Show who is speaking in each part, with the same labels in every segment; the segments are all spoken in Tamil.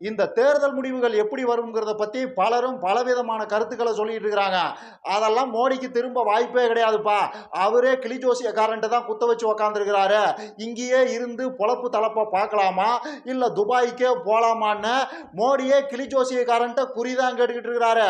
Speaker 1: இந்த தேர்தல் முடிவுகள் எப்படி வருங்கிறத பற்றி பலரும் பலவிதமான கருத்துக்களை சொல்லிட்டு இருக்கிறாங்க. அதெல்லாம் மோடிக்கு திரும்ப வாய்ப்பே கிடையாதுப்பா. அவரே கிளிஜோசியக்காரன்ட்டு தான் குத்த வச்சு உக்காந்துருக்கிறாரு. இங்கேயே இருந்து பொழப்பு தளப்பை பார்க்கலாமா? இல்லை துபாய்க்கே போகலாமான்னு மோடியே கிளிஜோசியக்காரன்ட்ட குறிதான் கேட்டுக்கிட்டு இருக்கிறாரு.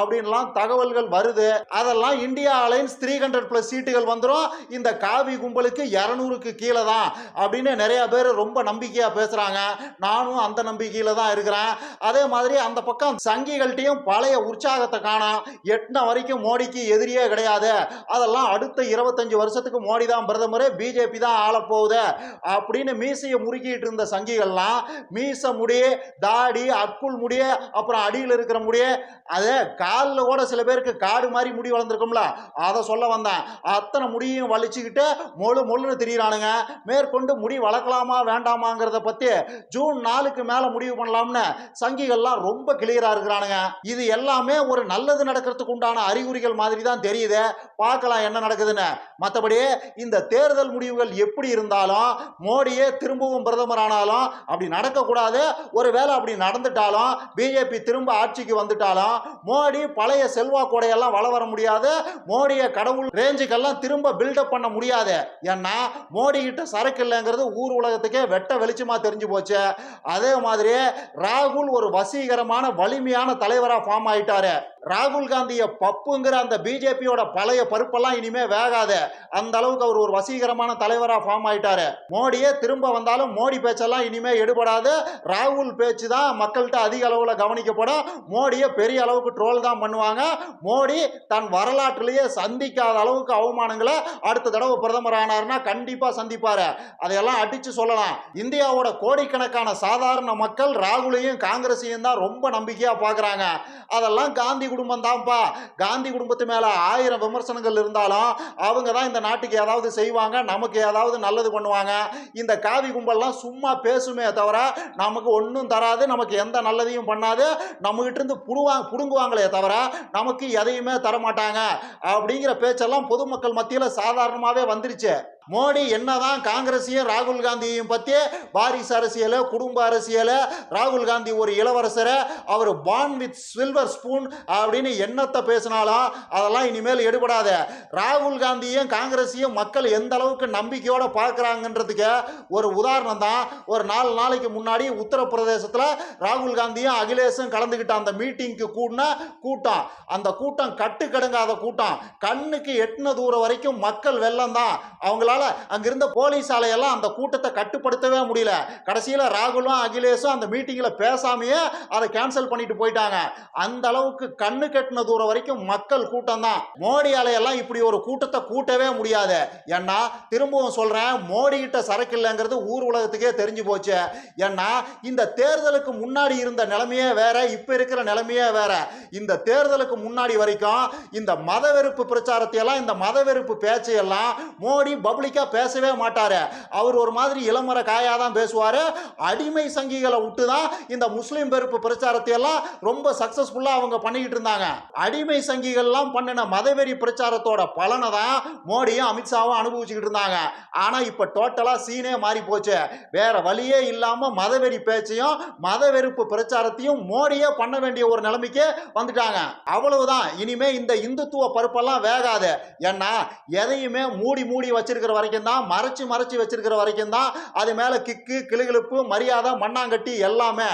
Speaker 1: அப்படின்லாம் தகவல்கள் வருது. அதெல்லாம் India alliance three hundred plus சீட்டுகள் வந்துடும் இந்த காவி கும்பலுக்கு இரநூறுக்கு கீழே தான் அப்படின்னு நிறைய பேர் ரொம்ப நம்பிக்கையாக பேசுகிறாங்க நானும் அந்த நம்பிக்கையில் தான் இருக்கிறேன். அதே மாதிரி அந்த பக்கம் சங்கிகள்கிட்டையும் பழைய உற்சாகத்தை காணோம். எட்டின வரைக்கும் மோடிக்கு எதிரியே கிடையாது. அதெல்லாம் அடுத்த இருபத்தஞ்சு வருஷத்துக்கு மோடி தான் பிரதமர். பிஜேபி தான் ஆளப்போகுது. அப்படின்னு மீசையை முறுக்கிட்டு இருந்த சங்கிகள்லாம் மீச முடி தாடி அக்குள் முடிய அப்புறம் அடியில் இருக்கிற முடிய அதே காலில் கூட சில பேருக்கு காடு மாதிரி முடி வளர்ந்துருக்கும்ல அதை சொல்ல வந்தேன். அத்தனை முடியும் வலிச்சுக்கிட்டு மொழு மொழுன்னு திரியிறானுங்க. மேற்கொண்டு முடி வளர்க்கலாமா வேண்டாமாங்கிறத பற்றி ஜூன் நாலுக்கு மேலே முடிவு பண்ணலாம். பண்ணலாம்னு சங்கிகள்லாம் ரொம்ப கிளியராக இருக்கிறானுங்க. இது எல்லாமே ஒரு நல்லது நடக்கிறதுக்கு உண்டான அறிகுறிகள் மாதிரி தான் தெரியுது. பார்க்கலாம் என்ன நடக்குதுன்னு. மற்றபடி இந்த தேர்தல் முடிவுகள் எப்படி இருந்தாலும் மோடியே திரும்பவும் பிரதமர் ஆனாலும் அப்படி நடக்கக்கூடாது. ஒருவேளை அப்படி நடந்துட்டாலும் பிஜேபி திரும்ப ஆட்சிக்கு வந்துட்டாலும் மோடி பழைய செல்வாக்கோடையெல்லாம் வள வர முடியாது. மோடியை கடவுள் ரேஞ்சுக்கெல்லாம் திரும்ப பில்டப் பண்ண முடியாது. ஏன்னா மோடி கிட்ட சரக்கு இல்லைங்கிறது ஊர் உலகத்துக்கே வெட்ட வெளிச்சமாக தெரிஞ்சு போச்சு. அதே மாதிரி ராகுல் ஒரு வசீகரமான வலிமையான தலைவராக ஃபார்ம் ஆயிட்டாரு. ராகுல் காந்தியை பப்புங்கிற அந்த பிஜேபியோட பழைய பருப்பெல்லாம் இனிமே வேகாது. அந்த அளவுக்கு அவர் ஒரு வசீகரமான தலைவராக ஃபார்ம் ஆயிட்டாரு. மோடியே திரும்ப வந்தாலும் மோடி பேச்செல்லாம் இனிமே எடுபடாது. ராகுல் பேச்சு தான் மக்கள்கிட்ட அதிக அளவில் கவனிக்கப்படும். மோடியை பெரிய அளவுக்கு ட்ரோல் தான் பண்ணுவாங்க. மோடி தன் வரலாற்றிலேயே சந்திக்காத அளவுக்கு அவமானங்களை அடுத்த தடவை பிரதமர் ஆனார்னா கண்டிப்பாக சந்திப்பாரு. அதையெல்லாம் அடிச்சு சொல்லலாம். இந்தியாவோட கோடிக்கணக்கான சாதாரண மக்கள் ராகுலையும் காங்கிரஸையும் தான் ரொம்ப நம்பிக்கையாக பார்க்குறாங்க. அதெல்லாம் காந்தி குடும்பம் தான்ப்பா. காந்தி குடும்பத்து மேலே ஆயிரம் விமர்சனங்கள் இருந்தாலும் அவங்க தான் இந்த நாட்டுக்கு ஏதாவது செய்வாங்க நமக்கு ஏதாவது நல்லது பண்ணுவாங்க. இந்த காவி கும்பல்லாம் சும்மா பேசுமே தவிர நமக்கு ஒன்றும் தராது நமக்கு எந்த நல்லதையும் பண்ணாது. நம்மகிட்ட இருந்து புடுவாங்க புடுங்குவாங்களே தவிர நமக்கு எதையுமே தரமாட்டாங்க. அப்படிங்கிற பேச்செல்லாம் பொதுமக்கள் மத்தியில் சாதாரணமாகவே வந்துருச்சு. மோடி என்னதான் காங்கிரஸையும் ராகுல் காந்தியையும் பற்றி வாரிசு அரசியல் குடும்ப அரசியல் ராகுல் காந்தி ஒரு இளவரசர் அவர் பான் வித் சில்வர் ஸ்பூன் அப்படின்னு என்னத்தை பேசினாலும் அதெல்லாம் இனிமேல் எடுபடாத. ராகுல் காந்தியும் காங்கிரஸையும் மக்கள் எந்த அளவுக்கு நம்பிக்கையோட பார்க்குறாங்கன்றதுக்கு ஒரு உதாரணம் தான். ஒரு நாலு நாளைக்கு முன்னாடி உத்தரப்பிரதேசத்தில் ராகுல் காந்தியும் அகிலேஷும் கலந்துக்கிட்ட அந்த மீட்டிங்க்கு கூடின கூட்டம். அந்த கூட்டம் கட்டுக்கடுங்காத கூட்டம். கண்ணுக்கு எட்டின தூரம் வரைக்கும் மக்கள் வெள்ளம் தான். அவங்களால அங்கிருந்த போலீஸாலையெல்லாம் அந்த கூட்டத்தை கட்டுப்படுத்தவே முடியல. கடைசியில் ராகுலும் அகிலேஷும் அந்த மீட்டிங்கில் பேசாமையே அதை கேன்சல் பண்ணிட்டு போயிட்டாங்க. அந்த அளவுக்கு கண்ணு கட்டின தூரம் வரைக்கும் மக்கள் கூட்டம் தான் மோடி அலையெல்லாம் இப்படி ஒரு கூட்டத்தை கூட்டவே முடியாது. ஏன்னா திரும்பவும் சொல்றேன் மோடி கிட்ட சரக்கு இல்லைங்கிறது ஊர் உலகத்துக்கே தெரிஞ்சு போச்சு. ஏன்னா இந்த தேர்தலுக்கு முன்னாடி இருந்த நிலைமையே வேற இப்ப இருக்கிற நிலைமையே வேற. இந்த தேர்தலுக்கு முன்னாடி வரைக்கும் இந்த மத வெறுப்பு பிரச்சாரத்தை எல்லாம் இந்த மத வெறுப்பு பேச்சையெல்லாம் மோடி பப்ளிக் பப்ளிக்காக பேசவே மாட்டார். அவர் ஒரு மாதிரி இளமர காயாக தான் பேசுவார். அடிமை சங்கிகளை விட்டு தான் இந்த முஸ்லீம் பெருப்பு பிரச்சாரத்தை எல்லாம் ரொம்ப சக்சஸ்ஃபுல்லா அவங்க பண்ணிக்கிட்டு இருந்தாங்க. அடிமை சங்கிகள்லாம் பண்ணின மதவெறி பிரச்சாரத்தோட பலனை தான் மோடியும் அமித்ஷாவும் அனுபவிச்சுக்கிட்டு இருந்தாங்க. ஆனா இப்ப டோட்டலா சீனே மாறி போச்சு. வேற வழியே இல்லாம மதவெறி பேச்சையும் மத வெறுப்பு பிரச்சாரத்தையும் மோடியே பண்ண வேண்டிய ஒரு நிலைமைக்கு வந்துட்டாங்க. அவ்வளவுதான். இனிமே இந்த இந்துத்துவ பருப்பெல்லாம் வேகாது. ஏன்னா எதையுமே மூடி மூடி வச்சிருக்கிற வரைக்கும் தான் மறைச்சு மறைச்சு வச்சிருக்கிற வரைக்கும் தான் அது மேலே கிக்கு கிளுகிழப்பு மரியாதை மண்ணாங்கட்டி எல்லாமே.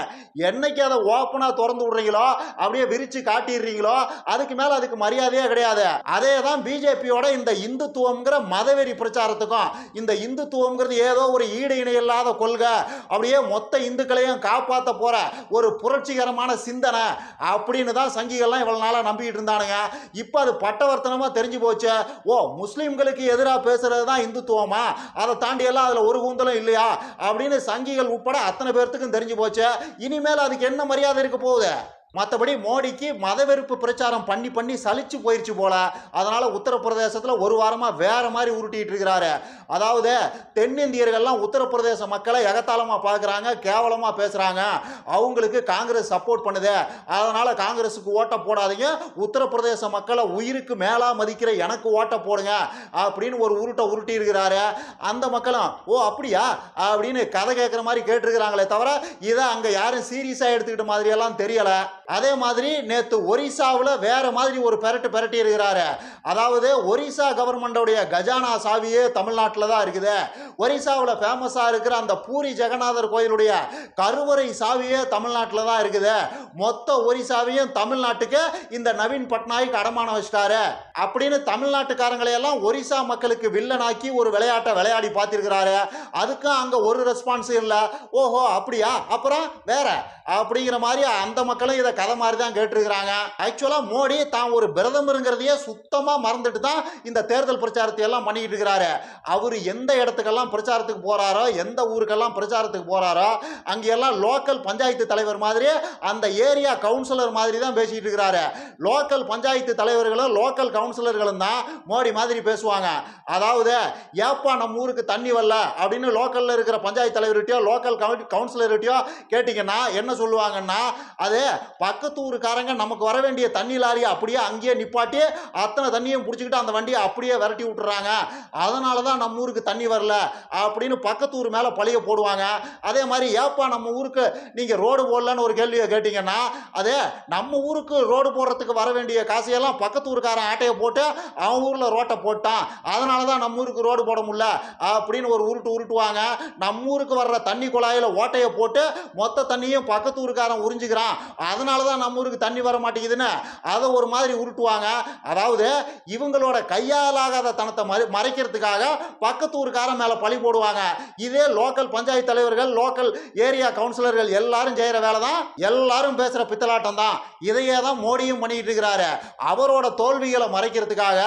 Speaker 1: என்னைக்கு அதை ஓப்பனாக திறந்து விடுறீங்களோ அப்படியே விரிச்சு காட்டிடுறீங்களோ அதுக்கு மேலே அதுக்கு மரியாதையே கிடையாது. அதே தான் பிஜேபியோட இந்த இந்துத்துவம்ங்கிற மதவெறி பிரச்சாரத்துக்கும் இந்த இந்துத்துவம்ங்கிறது ஏதோ ஒரு ஈடு இணை இல்லாத கொள்கை. அப்படியே மொத்த இந்துக்களையும் காப்பாற்ற போற ஒரு புரட்சிகரமான சிந்தனை. அப்படின்னு தான் சங்கிகள்லாம் இவ்வளோ நாளாக நம்பிக்கிட்டு இருந்தானுங்க. இப்போ அது பட்டவர்த்தனமா தெரிஞ்சு போச்சு. ஓ முஸ்லீம்களுக்கு எதிராக பேசுறது தான் இந்துத்துவமா? அதை தாண்டி எல்லாம் அதில் ஒரு கூந்தலும் இல்லையா? அப்படின்னு சங்கிகள் உட்பட அத்தனை பேர்த்துக்கும் தெரிஞ்சு போச்சு. இனிமேல் அதுக்கு என்ன மரியாதை இருக்க போகுது? மற்றபடி மோடிக்கு மதவெறுப்பு பிரச்சாரம் பண்ணி பண்ணி சலிச்சு போயிடுச்சு போல. அதனால உத்தரப்பிரதேசத்தில் ஒரு வாரமாக வேற மாதிரி உருட்டிகிட்டு இருக்கிறாரு. அதாவது தென்னிந்தியர்கள்லாம் உத்தரப்பிரதேச மக்களை எகத்தாளமாக பார்க்குறாங்க கேவலமாக பேசுகிறாங்க அவங்களுக்கு காங்கிரஸ் சப்போர்ட் பண்ணுது. அதனால் காங்கிரஸுக்கு ஓட்டை போடாதீங்க. உத்தரப்பிரதேச மக்களை உயிருக்கு மேலாக மதிக்கிற எனக்கு ஓட்டை போடுங்க அப்படின்னு ஒரு உருட்டை உருட்டி இருக்கிறாரு. அந்த மக்களும் ஓ அப்படியா? அப்படின்னு கதை கேட்குற மாதிரி கேட்டிருக்கிறாங்களே தவிர இதை அங்கே யாரும் சீரியஸாக எடுத்துக்கிட்ட மாதிரியெல்லாம் தெரியலை. அதே மாதிரி நேற்று ஒரிசாவில் வேற மாதிரி ஒரு பெரட்டு பெரட்டி இருக்கிறாரு. அதாவது ஒரிசா கவர்மெண்டோடைய கஜானா சாவியே தமிழ்நாட்டில் தான் இருக்குது. ஒரிசாவில் ஃபேமஸாக இருக்கிற அந்த பூரி ஜெகநாதர் கோயிலுடைய கருவறை சாவியே தமிழ்நாட்டில் தான் இருக்குது. மொத்த ஒரிசாவையும் தமிழ்நாட்டுக்கு இந்த நவீன் பட்நாயக் அடமானம் வச்சிட்டாரு. அப்படின்னு தமிழ்நாட்டுக்காரங்களை எல்லாம் ஒரிசா மக்களுக்கு வில்லனாக்கி ஒரு விளையாட்டை விளையாடி பார்த்துருக்கிறாரு. அதுக்கும் அங்கே ஒரு ரெஸ்பான்ஸ் இல்லை. ஓஹோ அப்படியா? அப்புறம் வேற. அப்படிங்கிற மாதிரி அந்த மக்களும் இதை கதை மாதிரி தான் கேட்டிருக்கிறாங்க. ஆக்சுவலாக மோடி தான் ஒரு பிரதமருங்கிறதையே சுத்தமாக மறந்துட்டு தான் இந்த தேர்தல் பிரச்சாரத்தை எல்லாம் பண்ணிக்கிட்டு இருக்கிறாரு. அவர் எந்த இடத்துக்கெல்லாம் பிரச்சாரத்துக்கு போகிறாரோ எந்த ஊருக்கெல்லாம் பிரச்சாரத்துக்கு போகிறாரோ அங்கெல்லாம் லோக்கல் பஞ்சாயத்து தலைவர் மாதிரி அந்த ஏரியா கவுன்சிலர் மாதிரி தான் பேசிக்கிட்டு இருக்கிறாரு. லோக்கல் பஞ்சாயத்து தலைவர்களும் லோக்கல் கவுன்சிலர்களும் தான் மோடி மாதிரி பேசுவாங்க. அதாவது ஏப்பா நம்ம ஊருக்கு தண்ணி வரல அப்படின்னு லோக்கலில் இருக்கிற பஞ்சாயத்து தலைவர்கிட்டயோ லோக்கல் கவுன்சிலர்கிட்டயோ கேட்டிங்கன்னா என்ன சொல்லுவாங்கன்னா அது பக்கத்து ஊருக்காரங்க நமக்கு வர வேண்டிய தண்ணி லாரியை அப்படியே அங்கேயே நிப்பாட்டி அத்தனை தண்ணியும் பிடிச்சிக்கிட்டு அந்த வண்டியை அப்படியே விரட்டி விட்டுறாங்க. அதனால தான் நம்ம ஊருக்கு தண்ணி வரல அப்படின்னு பக்கத்து ஊர் மேலே பழிய போடுவாங்க. அதே மாதிரி ஏப்பா நம்ம ஊருக்கு நீங்கள் ரோடு போடலன்னு ஒரு கேள்வியை கேட்டிங்கன்னா அதே நம்ம ஊருக்கு ரோடு போடுறதுக்கு வர வேண்டிய காசையெல்லாம் பக்கத்து ஊருக்காரன் ஆட்டையை போட்டு அவன் ஊரில் ரோட்டை போட்டான். அதனால தான் நம்ம ஊருக்கு ரோடு போட முடியல அப்படின்னு ஒரு உருட்டு உருட்டுவாங்க. நம்ம ஊருக்கு வர்ற தண்ணி குழாயில் ஓட்டையை போட்டு மொத்த தண்ணியும் பக்கத்து ஊருக்காரன் உறிஞ்சிக்கிறான். அதனால தான் நம்ம ஊருக்கு தண்ணி வர மாட்டேங்குதுன்னு அதை ஒரு மாதிரி உருட்டுவாங்க. அதாவது இவங்களோட கையாலாகாத தனத்தை மறை மறைக்கிறதுக்காக பக்கத்து ஊருக்காரன் மேலே பழி போடுவாங்க. இதே லோக்கல் பஞ்சாயத்து தலைவர்கள் லோக்கல் ஏரியா கவுன்சிலர்கள் எல்லாரும் செய்கிற வேலை தான் எல்லாரும் பேசுகிற பித்தலாட்டம் தான் இதையே தான் மோடியும் பண்ணிக்கிட்டு இருக்கிறாரு. அவரோட தோல்விகளை மறைக்கிறதுக்காக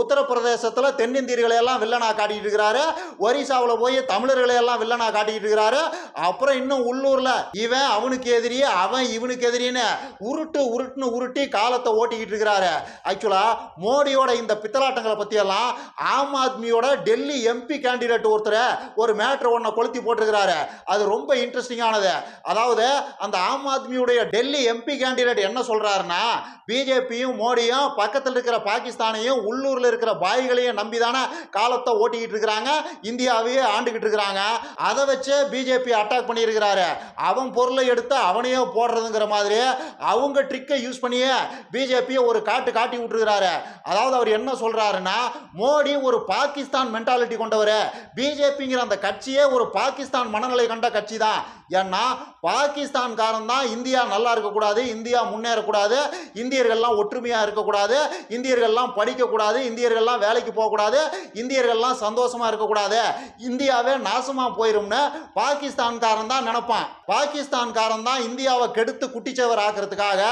Speaker 1: உத்தரப்பிரதேசத்தில் தென்னிந்தியர்களை எல்லாம் வில்லனா காட்டிட்டு இருக்கிறாரு. ஒரிசாவில் போய் தமிழர்களை எல்லாம் வில்லனா காட்டிட்டு இருக்கிறாரு. அப்புறம் இன்னும் உள்ளூரில் இவன் அவனுக்கு எதிரி அவன் இவனுக்கு எதிரின்னு உருட்டு உருட்டுன்னு உருட்டி காலத்தை ஓட்டிக்கிட்டு இருக்கிறாரு. ஆக்சுவலாக மோடியோட இந்த பித்தலாட்டங்களை பற்றியெல்லாம் ஆம் ஆத்மியோட டெல்லி எம்பி கேண்டிடேட் ஒருத்தர் ஒரு மேட்ரு ஒன்றை கொளுத்தி போட்டிருக்கிறாரு. அது ரொம்ப இன்ட்ரெஸ்டிங்கானது அதாவது அந்த ஆம் ஆத்மியுடைய டெல்லி எம்பி கேண்டிடேட் என்ன சொல்கிறாருன்னா பிஜேபியும் மோடியும் பக்கத்தில் இருக்கிற பாகிஸ்தானையும் உள்ளூரில் இருக்கிற பாய்களையும் நம்பி தானே காலத்தை ஓட்டிக்கிட்டு இருக்கிறாங்க. இந்தியாவையே ஆண்டுகிட்டு இருக்கிறாங்க. அதை வச்சு பிஜேபி அட்டாக் பண்ணியிருக்கிறாரு. அவன் பொருளை எடுத்து அவனையே போடுறதுங்கிற மாதிரி அவங்க ட்ரிக்கை யூஸ் பண்ணியே பிஜேபியை ஒரு காட்டு காட்டி விட்டுருக்கிறாரு. அதாவது அவர் என்ன சொல்றாருன்னா மோடி ஒரு பாகிஸ்தான் மென்டாலிட்டி கொண்டவர். பிஜேபிங்கிற அந்த கட்சியே ஒரு பாகிஸ்தான் மனநிலை கண்ட கட்சி தான் ஏன்னா பாகிஸ்தான்காரன் தான் இந்தியா நல்லா இருக்கக்கூடாது இந்தியா முன்னேறக்கூடாது இந்தியர்கள்லாம் ஒற்றுமையாக இருக்கக்கூடாது இந்தியர்கள்லாம் படிக்கக்கூடாது இந்தியர்கள்லாம் வேலைக்கு போகக்கூடாது இந்தியர்கள்லாம் சந்தோஷமாக இருக்கக்கூடாது. இந்தியாவே நாசமாக போயிரும்னு பாகிஸ்தான்காரன் தான் நினைப்பான். பாகிஸ்தான்காரன் தான் இந்தியாவை கெடுத்து குட்டிச்சவர் ஆக்கிறதுக்காக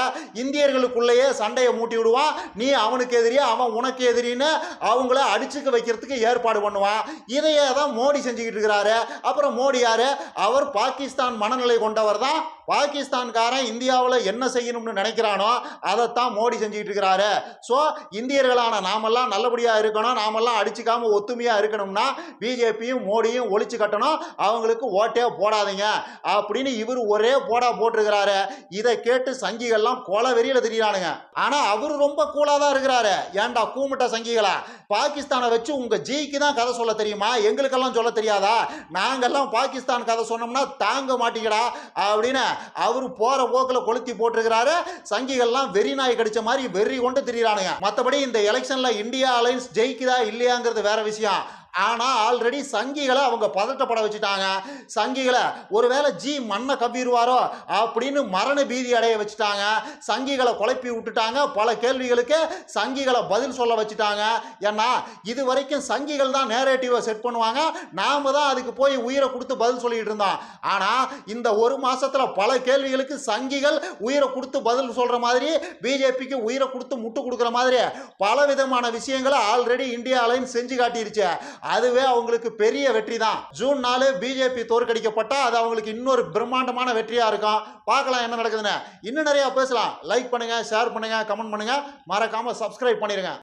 Speaker 1: இந்தியர்களுக்குள்ளேயே சண்டையை மூட்டி விடுவான். நீ அவனுக்கு எதிரியா அவன் உனக்கு எதிரின்னு அவங்கள அடிச்சுக்க வைக்கிறதுக்கு ஏற்பாடு பண்ணுவான். இதையே தான் மோடி செஞ்சுக்கிட்டு இருக்கிறாரு. அப்புறம் மோடி யார்? அவர் பாகிஸ்தான் மனநிலை கொண்டவர் தான் பாகிஸ்தான்காரன் இந்தியாவில் என்ன செய்யணும்னு நினைக்கிறானோ அதைத்தான் மோடி செஞ்சுக்கிட்டு இருக்கிறாரு ஸோ இந்தியர்களான நாமெல்லாம் நல்லபடியாக இருக்கணும். நாமெல்லாம் அடிச்சுக்காம ஒத்துமையாக இருக்கணும்னா பிஜேபியும் மோடியும் ஒழிச்சு கட்டணும். அவங்களுக்கு ஓட்டே போடாதீங்க. அப்படின்னு இவர் ஒரே போடா போட்டிருக்கிறாரு. இதை கேட்டு சங்கிகள்லாம் கொலை வெறியில் திரியிறானுங்க. ஆனால் அவர் ரொம்ப கூலாக தான் இருக்கிறாரு. ஏன்டா கூமுட்ட சங்கிகளா? பாகிஸ்தானை வச்சு உங்கள் ஜிக்கு தான் கதை சொல்ல தெரியுமா? எங்களுக்கெல்லாம் சொல்ல தெரியாதா? நாங்கள்லாம் பாகிஸ்தான் கதை சொன்னோம்னா தாங்க மாட்டீங்கடா. அப்படின்னு அவர் போற போக்கில் கொளுத்தி போட்டிருக்கிறாரு. சங்கிகள்லாம் வெறி நாய் கடிச்ச மாதிரி வெறி கொண்டு திரியிறானுங்க. மற்றபடி இந்த எலெக்ஷன்ல இந்தியா அலைன்ஸ் ஜெயிக்குதா இல்லையாங்கிறது வேற விஷயம். ஆனால் ஆல்ரெடி சங்கிகளை அவங்க பதட்டப்பட வச்சுட்டாங்க. சங்கிகளை ஒருவேளை ஜி மண்ணை கவ்விடுவாரோ அப்படின்னு மரண பீதி அடைய வச்சுட்டாங்க. சங்கிகளை குழப்பி விட்டுட்டாங்க. பல கேள்விகளுக்கு சங்கிகளை பதில் சொல்ல வச்சுட்டாங்க. ஏன்னா இது வரைக்கும் சங்கிகள் தான் நேரேட்டிவை செட் பண்ணுவாங்க. நாம தான் அதுக்கு போய் உயிரை கொடுத்து பதில் சொல்லிட்டு இருந்தோம். ஆனால் இந்த ஒரு மாதத்தில் பல கேள்விகளுக்கு சங்கிகள் உயிரை கொடுத்து பதில் சொல்கிற மாதிரி பிஜேபிக்கு உயிரை கொடுத்து முட்டு கொடுக்குற மாதிரி பல விதமான விஷயங்களை ஆல்ரெடி இந்தியா அலைன் செஞ்சு காட்டிருச்சு. அதுவே அவங்களுக்கு பெரிய வெற்றி தான் ஜூன் நாலு பிஜேபி தோற்கடிக்கப்பட்டா அது அவங்களுக்கு இன்னொரு பிரம்மாண்டமான வெற்றியா இருக்கும். பார்க்கலாம் என்ன நடக்குதுன்னு. இன்னும் நிறைய பேசலாம். லைக் பண்ணுங்க ஷேர் பண்ணுங்க கமெண்ட் பண்ணுங்க. மறக்காம சப்ஸ்கிரைப் பண்ணிருங்க.